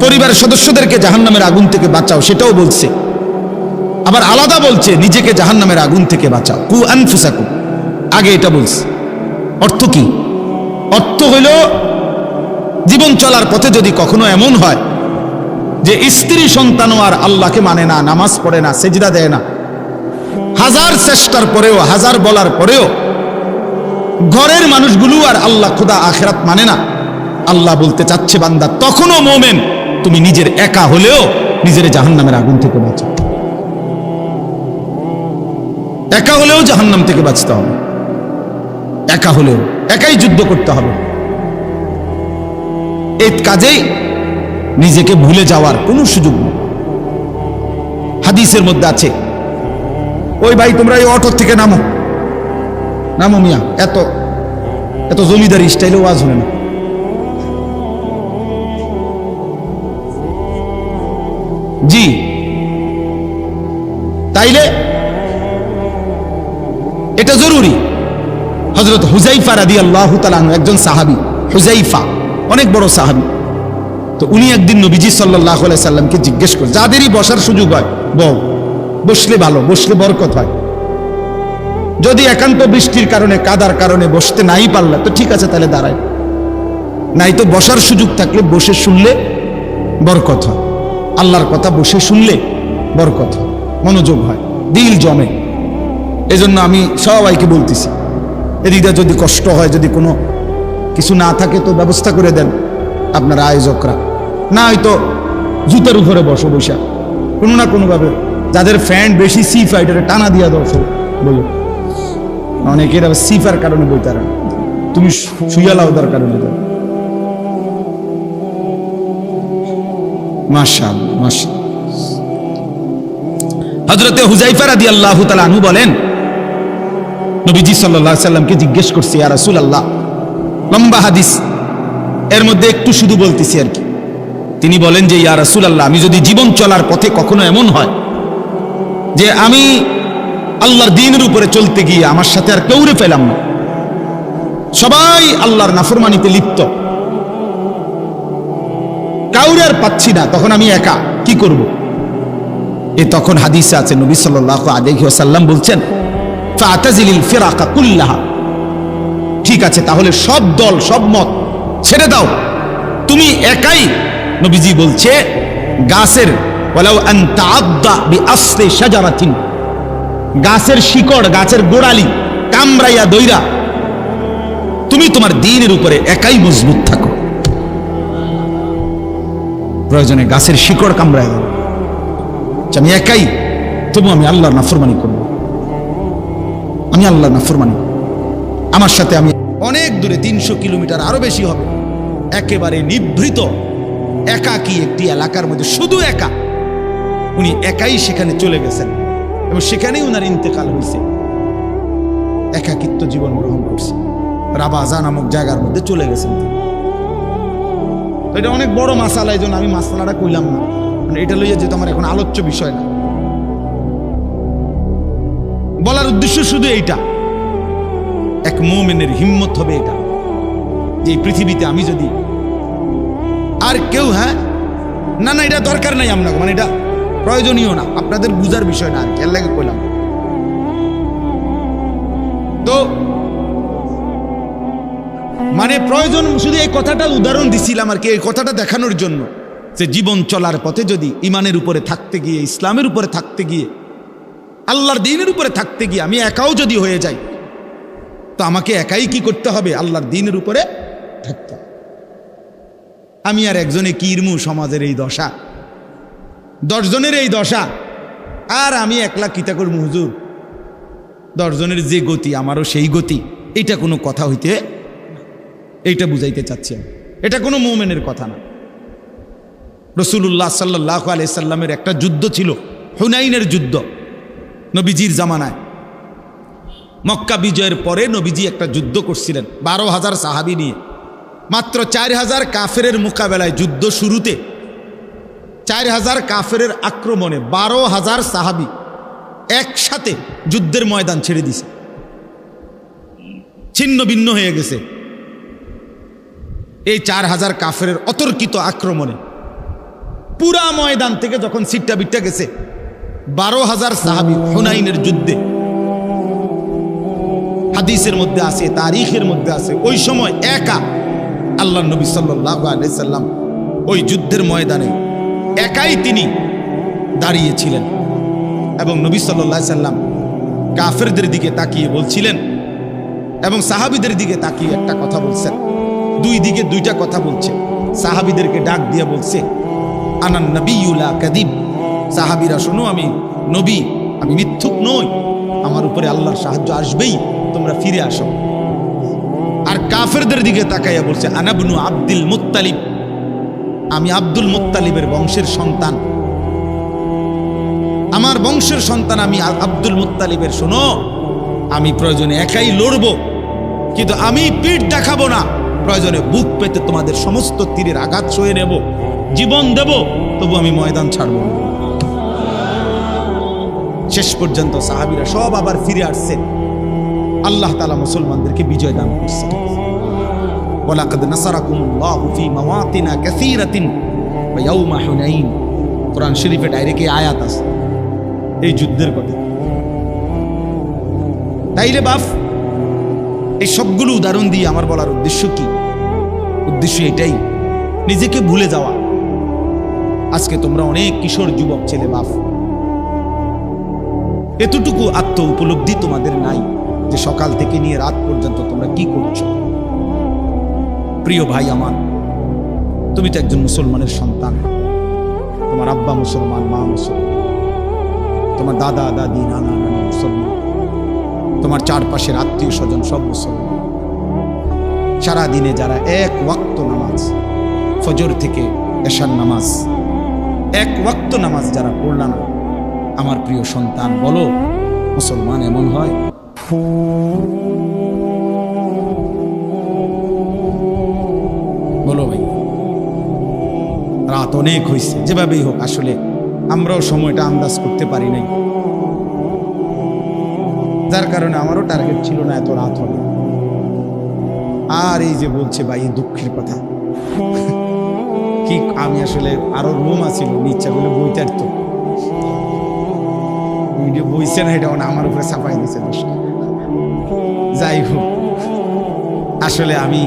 পরিবারের সদস্যদেরকে জাহান্নামের আগুন থেকে বাঁচাও, সেটাও বলছে। আবার আলাদা বলছে, নিজেকে জাহান্নামের আগুন থেকে বাঁচাও। কু আনফুসাকু আগে এটা বলছে। অর্থ কি? অর্থ হইল, জীবন চলার পথে যদি কখনো এমন হয় যে স্ত্রী সন্তানও আর আল্লাহকে মানে না, নামাজ পড়ে না, সেজদা দেয় না, হাজার চেষ্টার পরেও, হাজার বলার পরেও ঘরের মানুষগুলো আর আল্লাহ খুদা আখেরাত মানে না। আল্লাহ বলতে চাচ্ছে বান্দা, তখনও মোমেন, তুমি নিজের একা হলেও নিজের জাহান্নামের আগুন থেকে বাঁচো। একা হলেও জাহান্নাম থেকে বাঁচতে হবে। একা হলেও, একাই যুদ্ধ করতে হবে। এই কাজেই নিজেকে ভুলে যাওয়ার কোনো সুযোগ নেই। হাদিসের মধ্যে আছে, ওই ভাই, তোমরা এই অটো থেকে নামো। নামো মিয়া, এত এত জমিদারি স্টাইলে ওয়াজ হবে না। জি। তাইলে এটা জরুরি। হজরত হুজাইফা রাদি আল্লাহ একজন সাহাবি হুজাইফা অনেক বড় সাহাবি। তো উনি একদিন নবীজি সাল্লাহ সাল্লামকে জিজ্ঞেস করে, যাদেরই বসার সুযোগ হয় বউ বসলে ভালো, বসলে বরকত হয়। যদি একান্ত বৃষ্টির কারণে, কাদার কারণে বসতে নাই পারলে, তো ঠিক আছে, তাহলে দাঁড়ায়। নাই তো বসার সুযোগ থাকলে বসে শুনলে বরকত হয়। আল্লাহর কথা বসে শুনলে বরকত, মনোযোগ হয়, দিল জমে। এজন্য আমি সবাইকে বলতেছি এদিকটা যদি কষ্ট হয়, যদি কোনো কিছু না থাকে তো ব্যবস্থা করে দেন আপনারা আয়োজকরা। না হয়তো জুতার উপরে বসো বৈশা কোনো না কোনোভাবে যাদের ফ্যান বেশি সি ফাইটারে টানা দিয়া সব বলো। অনেকের সিফার কারণে বইতারা না। তুমি শুয়া লাউদার কারণে। হজরতে হুজাইফা রাদি আল্লাহ আনহু বলেন, নবীজি সাল্লামকে জিজ্ঞেস করছি আর আল্লাহ লম্বা হাদিস, এর মধ্যে একটু শুধু বলতেছি আর কি। তিনি বলেন যে, ইয়া রাসুল আল্লাহ আমি যদি জীবন চলার পথে কখনো এমন হয় যে আমি আল্লাহর দিনের উপরে চলতে গিয়ে আমার সাথে আর কেউরে পেলাম না। সবাই আল্লাহর নাফরমানিতে লিপ্ত। কাউরে আর পাচ্ছি না, তখন আমি একা, কি করব? এ তখন হাদিসে আছে, নবী সাল্লাহ আলহি আসাল্লাম বলছেন ঠিক আছে, তাহলে সব দল, সব মত ছেড়ে দাও। তুমি একাই, নবীজি বলছে, গাছের গাছের শিকড়, গাছের গোড়ালি কামড়াইয়া দইরা। তুমি তোমার দিনের উপরে একাই মজবুত থাকো। প্রয়োজনে গাছের শিকড় কামড়ায় দাও আমি একাই, তবু আমি আল্লাহর নাফরমানি করব। আমি আল্লাহর নাফরমানি। আমার সাথে আমি অনেক দূরে তিনশো কিলোমিটার আরও বেশি হবে। একেবারে নিভৃত, একাকী একটি এলাকার মধ্যে, শুধু একা। উনি একাই সেখানে চলে গেছেন এবং সেখানেই উনার ইন্তেকাল হয়েছে। একাকিত্ব জীবন গ্রহণ করছে। রাবাজা নামক জায়গার মধ্যে চলে গেছেন তিনি। তো এটা অনেক বড় মাসালা, এই জন্য আমি মাসালাটা কইলাম না। মানে এটা লইয়া যেহেতু আমার এখন আলোচ্য বিষয় না। বলার উদ্দেশ্য শুধু এইটা। এক মোমেনের হিম্মত হবে এটা। যে পৃথিবীতে আমি যদি আর কেউ হ্যাঁ? না না, এটা দরকার নাই আপনাকে। মানে এটা প্রয়োজনীয় না। আপনাদের বুঝার বিষয় না আর কি। লাগে কইলাম। তো মানে প্রয়োজন, শুধু এই কথাটা উদাহরণ দিছিলাম আর কি, এই কথাটা দেখানোর জন্য। যে জীবন চলার পথে যদি ইমানের উপরে থাকতে গিয়ে, ইসলামের উপরে থাকতে গিয়ে, আল্লাহর দিনের উপরে থাকতে গিয়ে আমি একাও যদি হয়ে যাই, তো আমাকে একাই কি করতে হবে? আল্লাহর দিনের উপরে থাকতে আমি আর একজনে কিরমু সমাজের এই দশা? দশজনের এই দশা? আর আমি একলা কিতা করব হুজুর? দশজনের যে গতি, আমারও সেই গতি। এটা কোনো কথা হইতে এইটা বুঝাইতে চাচ্ছি আমি। এটা কোনো মোমেনের কথা না। রসুল্লাহ সাল্লাহ আলাইসাল্লামের একটা যুদ্ধ ছিল, হুনাইনের যুদ্ধ, নবীজির জামানায়। মক্কা বিজয়ের পরে নবীজি একটা যুদ্ধ করছিলেন, বারো হাজার সাহাবি নিয়ে। মাত্র চার হাজার কাফেরের মোকাবেলায় যুদ্ধ শুরুতে, চার হাজার কাফেরের আক্রমণে বারো হাজার সাহাবি একসাথে যুদ্ধের ময়দান ছেড়ে দিছে। ছিন্ন ভিন্ন হয়ে গেছে। এই চার হাজার কাফের অতর্কিত আক্রমণে পুরা ময়দান থেকে যখন সিটটা বিটটা গেছে, বারো হাজার সাহাবি হুনাইনের যুদ্ধে। হাদিসের মধ্যে আছে, তারিখের মধ্যে আছে, ওই সময় একা আল্লাহ নবী আলাইসাল্লাম ওই যুদ্ধের ময়দানে একাই তিনি দাঁড়িয়েছিলেন এবং নবী সাল্লাহ সাল্লাম কাফেরদের দিকে তাকিয়ে বলছিলেন এবং সাহাবিদের দিকে তাকিয়ে একটা কথা বলছেন। দুই দিকে দুইটা কথা বলছে। সাহাবিদেরকে ডাক দিয়ে বলছে আনান নবীলা কাদিব। সাহাবিরা, শোনো, আমি নবী, আমি মিথ্যুক নই। আমার উপরে আল্লাহর সাহায্য আসবেই, তোমরা ফিরে আসো। আর কাফেরদের দিকে তাকাইয়া বলছে আনাবনু আব্দুল মুত্তালিব। আমি আব্দুল মুত্তালিবের বংশের সন্তান। আমার বংশের সন্তান আমি আব্দুল মুত্তালিবের, শোনো। আমি প্রয়োজনে একাই লড়বো, কিন্তু আমি পিঠ দেখাবো না। প্রয়োজনে বুক পেতে তোমাদের সমস্ত তীরের আঘাত সয়ে নেব। জীবন দেব, তবু আমি ময়দান ছাড়ব শেষ পর্যন্ত সাহাবিরা সব আবার ফিরে আসছে। আল্লাহ তালা মুসলমানদেরকে বিজয় দান করছে। ওয়ালাকাদ নাসারাকুমুল্লাহু ফি মাওয়াতিনা কাসীরাতিন ওয়া ইয়াউমা হুনাইন। কোরআন শরীফে ডাইরেক্ট এই আয়াত আছে। এই যুদ্ধের কথা তাইলে বাপ এই সবগুলো উদাহরণ দিয়ে আমার বলার উদ্দেশ্য কি? উদ্দেশ্য এটাই, নিজেকে ভুলে যাওয়া। আজকে তোমরা অনেক কিশোর যুবক, ছেলে, বাপ। এতটুকু আত্ম উপলব্ধি তোমাদের নাই যে সকাল থেকে নিয়ে রাত পর্যন্ত তোমরা কি করছ। প্রিয় ভাই আমার, তুমি তো একজন মুসলমানের সন্তান। তোমার আব্বা মুসলমান, মা মুসলমান। তোমার দাদা, দাদি, নানা, নানি মুসলমান। তোমার চারপাশের আত্মীয় স্বজন সব মুসলমান। সারাদিনে যারা এক ওয়াক্ত নামাজ, ফজর থেকে এশার নামাজ, এক ওয়াক্ত নামাজ যারা পড়লা না, আমার প্রিয় সন্তান, বলো, মুসলমান এমন হয়? বলো ভাই। রাত অনেক হয়েছে যেভাবেই হোক, আসলে আমরাও সময়টা আন্দাজ করতে পারি নাই। যার কারণে আমারও টার্গেট ছিল না এত রাত হবে আর এই যে বলছে ভাই দুঃখের কথা। কি, আমি আসলে আরও রুম আছিল ইচ্ছা করলে বইতে তো। ভিডিও বইছে না, এটা আমার উপরে চাপাই দিছে যাই হোক, আসলে আমি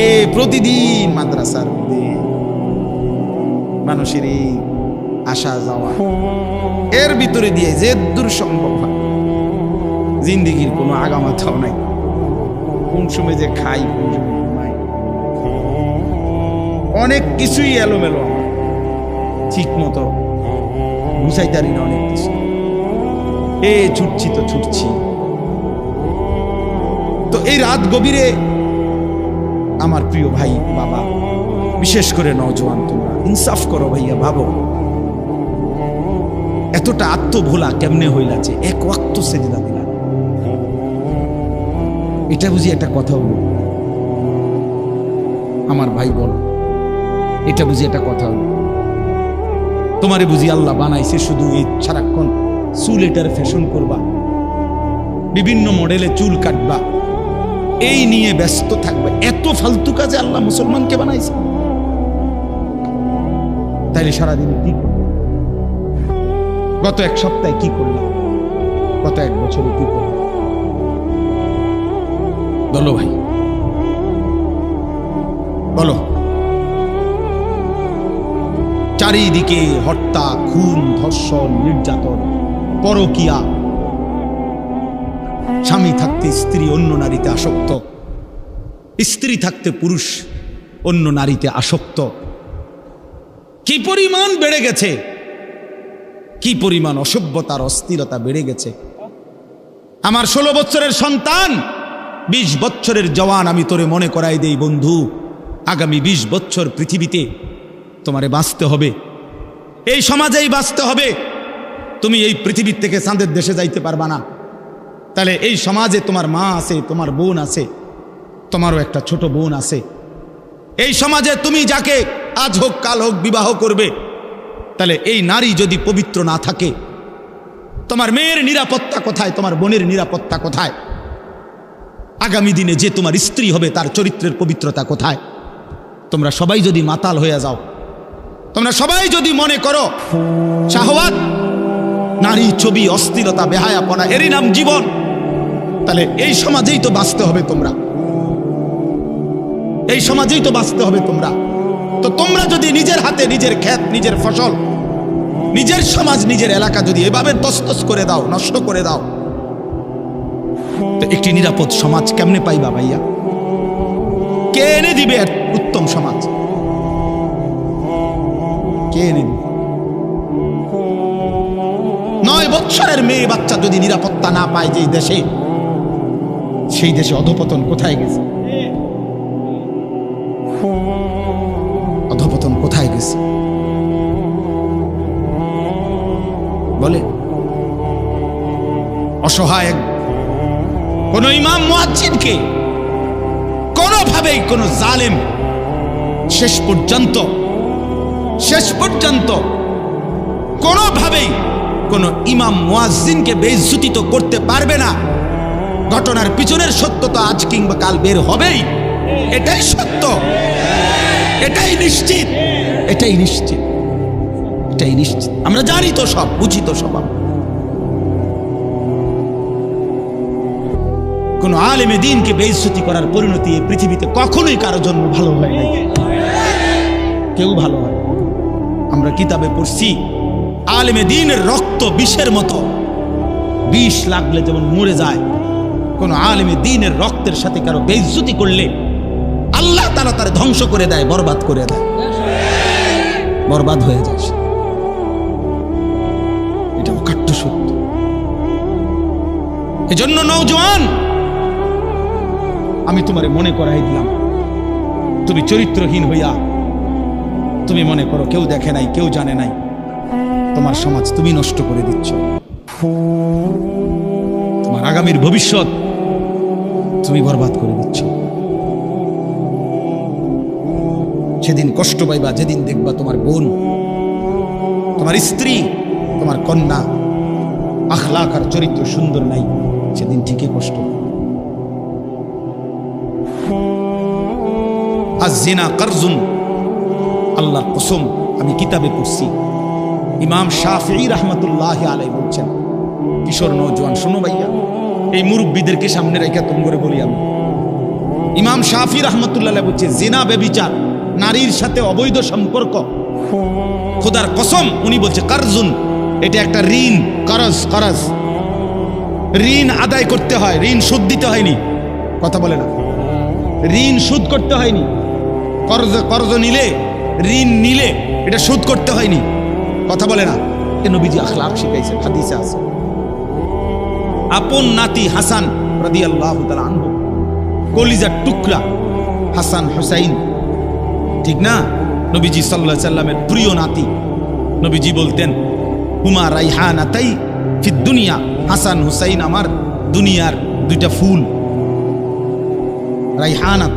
এ প্রতিদিন মাদ্রাসার মধ্যে মানুষের এই আসা যাওয়া এর ভিতরে দিয়ে যে দূর সম্ভব হয়। জিন্দিগির কোনো আগামাথাও নাই। কোন সময় যে খাই অনেক কিছুই এলোমেলো ঠিক মতো বুঝাইতারি না অনেক কিছু। এ ছুটছি তো ছুটছি। তো এই রাত গভীরে আমার প্রিয় ভাই, বাবা, বিশেষ করে নজওয়ান তোমরা, ইনসাফ করো ভাইয়া, ভাবো। এতটা আত্মভোলা কেমনে হইলাছে এক ওয়াক্ত সেজদা দিলা এটা বুঝি একটা কথা হলো। আমার ভাই বল, এটা বুঝি একটা কথা হলো। তোমারে বুঝি আল্লাহ বানাইছে শুধু এই সারাক্ষণ চুল এটার ফ্যাশন করবা, বিভিন্ন মডেলে চুল কাটবা, এই নিয়ে ব্যস্ত থাকবে, এত ফালতু কাজে আল্লাহ মুসলমানকে বানাইছে। তাইলে সারাদিন কি করবে? গত এক সপ্তাহে কি করলাম গত এক বছরে কি করলাম বলো ভাই। বলো। চারিদিকে হত্যা, খুন, ধর্ষণ, নির্যাতন, পরকিয়া। স্বামী থাকতে স্ত্রী, অন্য নারীতে আসক্ত। স্ত্রী থাকতে পুরুষ, অন্য নারীতে আসক্ত। কি পরিমাণ বেড়ে গেছে? কি পরিমাণ অসভ্যতার অস্থিরতা বেড়ে গেছে? আমার ষোলো বছরের সন্তান বিশ বছরের জওয়ান আমি তোরে মনে করাই দেই, বন্ধু। আগামী বিশ বছর পৃথিবীতে তোমারে বাঁচতে হবে। এই সমাজেই বাঁচতে হবে। তুমি এই পৃথিবীর থেকে চাঁদের দেশে যাইতে পারবা না। তাহলে এই সমাজে তোমার মা আছে, তোমার বোন আছে, তোমারও একটা ছোট বোন আছে। এই সমাজে তুমি যাকে আজ হোক, কাল হোক, বিবাহ করবে, তাহলে এই নারী যদি পবিত্র না থাকে, তোমার মেয়ের নিরাপত্তা কোথায়, তোমার বোনের নিরাপত্তা কোথায়? আগামী দিনে যে তোমার স্ত্রী হবে, তার চরিত্রের পবিত্রতা কোথায়? তোমরা সবাই যদি মাতাল হয়ে যাও, তোমরা সবাই যদি মনে করো, শাহওয়াত, নারী ছবি, অস্থিরতা, বেহায়াপনা, এরই নাম জীবন, তাহলে এই সমাজেই তো বাঁচতে হবে তোমরা। এই সমাজেই তো বাঁচতে হবে তোমরা। তো তোমরা যদি নিজের হাতে নিজের ক্ষেত নিজের ফসল, নিজের সমাজ, নিজের এলাকা যদি এভাবে তস্তস করে দাও, নষ্ট করে দাও একটি নিরাপদ সমাজ কেমনে পাইবা ভাইয়া? কে এনে দিবে উত্তম সমাজ? কে এনে নয় বৎসরের মেয়ে বাচ্চা যদি নিরাপত্তা না পায় যে দেশে, সেই দেশে অধপতন কোথায় গেছে? অধপতন কোথায় গেছে? বলে, অসহায় কোন ইমাম মুয়াজ্জিনকে কোনোভাবেই কোন জালেম শেষ পর্যন্ত শেষ পর্যন্ত কোনোভাবেই কোন ইমাম মুয়াজ্জিনকে বেইজ্জতিত করতে পারবে না। ঘটনার পিছনের সত্য তো আজ কিংবা কাল বের হবেই। এটাই সত্য। এটাই নিশ্চিত। এটাই নিশ্চিত। এটাই নিশ্চিত। আমরা জানি তো সব, বুঝি তো সব আমরা। কোন আলেমে দিনকে বেইজ্জতি করার পরিণতি এই পৃথিবীতে কখনোই কারও জন্য ভালো হয় নাই। কেউ ভালো হয় আমরা কিতাবে পড়ছি, আলেমে দিনের রক্ত বিষের মতো। বিষ লাগলে যেমন মরে যায়, কোন আলেমে দিনের রক্তের সাথে কারও বেইজ্জতি করলে আল্লাহ তারা তার ধ্বংস করে দেয়, বরবাদ করে দেয়। বরবাদ হয়ে যায়। এটা অকাট্য সত্য। এজন্য নৌজওয়ান আমি তোমারে মনে করাই দিলাম। তুমি চরিত্রহীন হইয়া তুমি মনে করো কেউ দেখে নাই, কেউ জানে নাই। তোমার সমাজ তুমি নষ্ট করে দিচ্ছ। তোমার আগামীর ভবিষ্যৎ তুমি বরবাদ করে দিচ্ছ। সেদিন কষ্ট পাইবা, যেদিন দেখবা তোমার বোন, তোমার স্ত্রী, তোমার কন্যা আখলাক আর চরিত্র সুন্দর নাই, সেদিন ঠিকই কষ্ট আজ জিনা কারজুন। আল্লাহর কসম, আমি কিতাবে পড়ছি। ইমাম শাফি রহমতুল্লাহ আলাই বলছেন, কিশোর নৌজওয়ান শোনো ভাইয়া, এই মুরব্বীদেরকে সামনে রেখে তুম করে বলি আমি। ইমাম শাফি রহমতুল্লাহ বলছে, জিনা বেবিচার, নারীর সাথে অবৈধ সম্পর্ক। খোদার কসম, উনি বলছে, কারজুন, এটা একটা ঋণ, করজ করজ। ঋণ আদায় করতে হয়, ঋণ সুদ দিতে হয়নি। কথা বলে না। ঋণ সুদ করতে হয়নি। কর্জ কর্জ নিলে ঋণ নিলে এটা শোধ করতে হয়নি। কথা বলে না। এ নবীজি আখলাক শিখাইছে হাদিসে আছে। আপন নাতি হাসান রাদিয়াল্লাহু তাআলা আনহু কলিজার টুকরা হাসান হুসাইন। ঠিক না? নবীজি আলাইহি সাল্লামের প্রিয় নাতি। নবীজি বলতেন হুমা রাইহানাতাই ফিদ দুনিয়া হাসান হুসাইন আমার দুনিয়ার দুইটা ফুল। রাইহানাত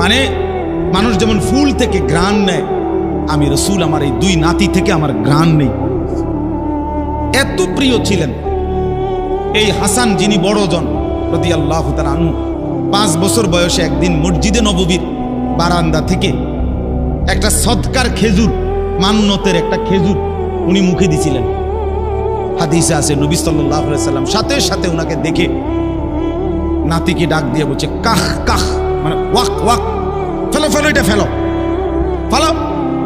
মানে মানুষ যেমন ফুল থেকে গ্রাণ নেয়, আমি রসুল আমার এই দুই নাতি থেকে আমার গ্রাণ নেই। এত প্রিয় ছিলেন। এই হাসান যিনি বড়জন প্রতি আল্লাহ আনু পাঁচ বছর বয়সে একদিন মসজিদে নববীর বারান্দা থেকে একটা সৎকার খেজুর মান্যতের একটা খেজুর উনি মুখে দিছিলেন। হাদিসে আছে, নবী সাল্লাহ সাল্লাম সাথে সাথে ওনাকে দেখে নাতিকে ডাক দিয়ে বলছে, কাহ কাহ মানে ওয়াক ওয়াক। ফেলো ফেলো, এটা ফেলো। ফেলো।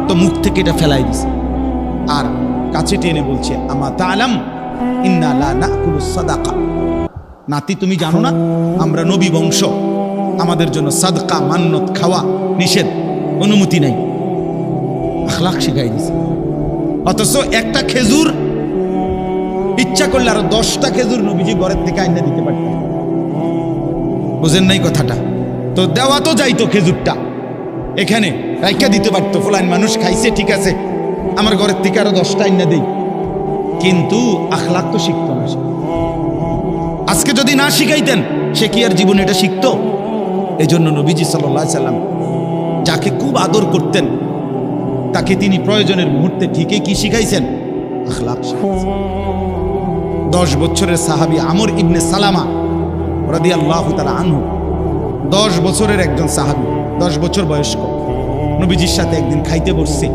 তো মুখ থেকে এটা ফেলাই দিছে। আর কাছে টেনে বলছে, আমা তালাম সাদাকা। নাতি, তুমি জানো না, আমরা নবী বংশ। আমাদের জন্য সাদকা, মান্নত, খাওয়া, নিষেধ, অনুমতি নাই। আখলাক শিখাই দিছে। অথচ একটা খেজুর, ইচ্ছা করলে আরও দশটা খেজুর নবীজি ঘরের থেকে আইনা দিতে পারতেন। বুঝেন নাই কথাটা? তো দেওয়া তো যাইতো খেজুরটা। এখানে রাইকা দিতে পারতো ফুলান মানুষ খাইছে, ঠিক আছে। আমার ঘরের থেকে আরও দশটা আইনা দেই। কিন্তু আখলাক তো শিখতো না আজকে যদি না শিখাইতেন, সে কি আর জীবনে এটা শিখতো? এই জন্য নবীজি সাল্লাম যাকে খুব আদর করতেন, তাকে তিনি প্রয়োজনের মুহূর্তে ঠিকই কি শিখাইছেন? আখলাক দশ বছরের সাহাবি আমর ইবনে সালামা রাদি আল্লাহ আনহু, দশ বছরের একজন সাহাবি। দশ বছর বয়স্ক। নবীজির সাথে একদিন খাইতে বসছে,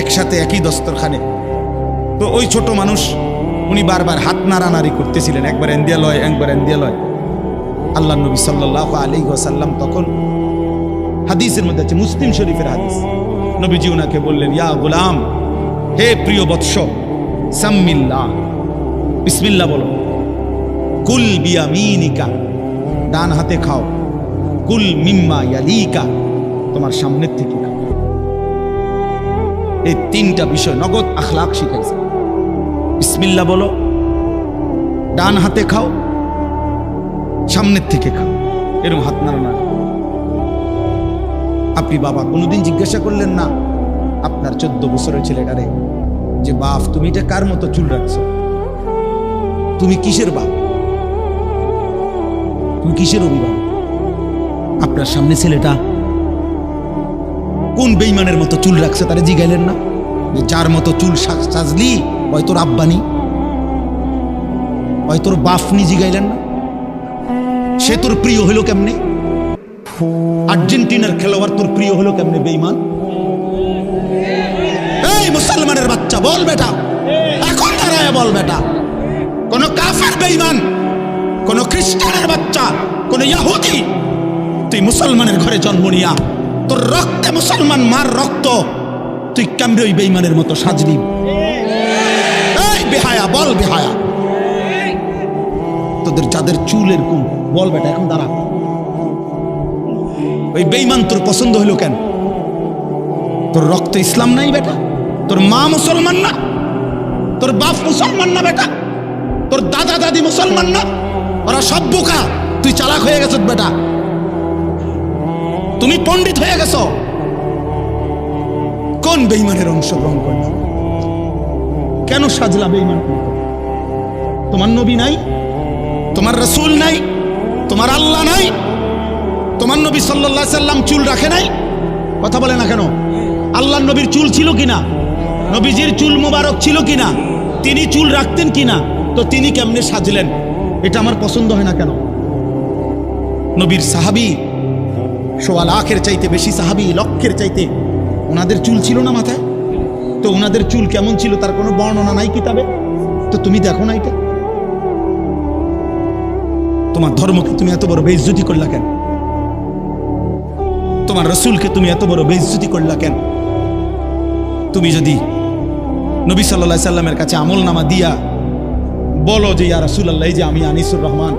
একসাথে একই দস্তরখানে। তো ওই ছোট মানুষ, উনি বারবার হাত নাড়ানাড়ি করতেছিলেন, একবার এন্দিয়া লয় একবার এন্দিয়া লয় আল্লাহ নবী সাল্লাহ আলী ওয়াসাল্লাম তখন হাদিসের মধ্যে আছে, মুসলিম শরীফের হাদিস। নবীজি ওনাকে বললেন, ইয়া গোলাম, হে প্রিয় বৎস, সাম্মিল্লা, বিসমিল্লা বলো। কুল বিয়ামিনিকা, ডান হাতে খাও কুল মিম্মা ইয়ালিকা, তোমার সামনের থেকে। এই তিনটা বিষয় নগদ আখলাক শিখাইছে বিসমিল্লা বলো, ডান হাতে খাও, সামনের থেকে খাও। এরকম হাত নাড়া না। আপনি বাবা, কোনোদিন জিজ্ঞাসা করলেন না, আপনার চোদ্দ বছরের ছেলেটারে, যে বাপ, তুমি এটা কার মতো চুল রাখছো? তুমি কিসের বাপ? তুমি কিসের অভিভাবক? আপনার সামনে ছেলেটা কোন বেইমানের মতো চুল রাখছে তারে জিগাইলেন না? যার মতো চুল সাজ- সাজলি হয় তোর আব্বানি? হয় তোর বাফনি জিগাইলেন না? সে তোর প্রিয় হলো কেমনে? আর্জেন্টিনার খেলোয়াড় তোর প্রিয় হলো কেমনে, বেইমান? এই মুসলমানের বাচ্চা, বল বেটা। এখন দাঁড়ায় বল বেটা। কোন কাফের বেইমান, কোন খ্রিস্টানের বাচ্চা, কোন ইয়াহুদি তুই মুসলমানের ঘরে জন্ম নিয়া, তোর রক্তে মুসলমান মার রক্ত, তুই কেমনে ওই বেইমানের মতো সাজলি? এই বেহায়া, বল বেহায়া। তোদের যাদের চুল এরকম বল বেটা, এখন দাঁড়া। ওই বেইমান তোর পছন্দ হলো কেন? তোর রক্ত ইসলাম নাই বেটা? তোর মা মুসলমান না? তোর বাপ মুসলমান না বেটা? তোর দাদা দাদি মুসলমান না? ওরা সব বোকা। তুই চালাক হয়ে গেছ বেটা। তুমি পণ্ডিত হয়ে গেছ। কোন বেইমানের অংশগ্রহণ করলে? কেন সাজলা বেইমান তোমার নবী নাই, তোমার রসুল নাই, তোমার আল্লাহ নাই, তোমার নবী সাল্লাহ সাল্লাম চুল রাখে নাই? কথা বলে না কেন? আল্লাহ নবীর চুল ছিল কিনা? নবীজির চুল মোবারক ছিল কিনা? তিনি চুল রাখতেন কিনা? তো তিনি কেমনে সাজলেন? এটা আমার পছন্দ হয় না কেন? নবীর সাহাবি সোয়া লাখের চাইতে বেশি সাহাবি লক্ষের চাইতে ওনাদের চুল ছিল না মাথায়? তো ওনাদের চুল কেমন ছিল তার কোনো বর্ণনা নাই কিতাবে? তো তুমি দেখো না এটা। তোমার ধর্মকে তুমি এত বড় বেইজ্জতি করলা কেন? তোমার রসুলকে তুমি এত বড় বেইজ্জতি করলা কেন? তুমি যদি নবী সাল্লাহ সাল্লামের কাছে আমল নামা দিয়া বলো যে, ইয়া রসুল আল্লাহ এই যে আমি আনিসুর রহমান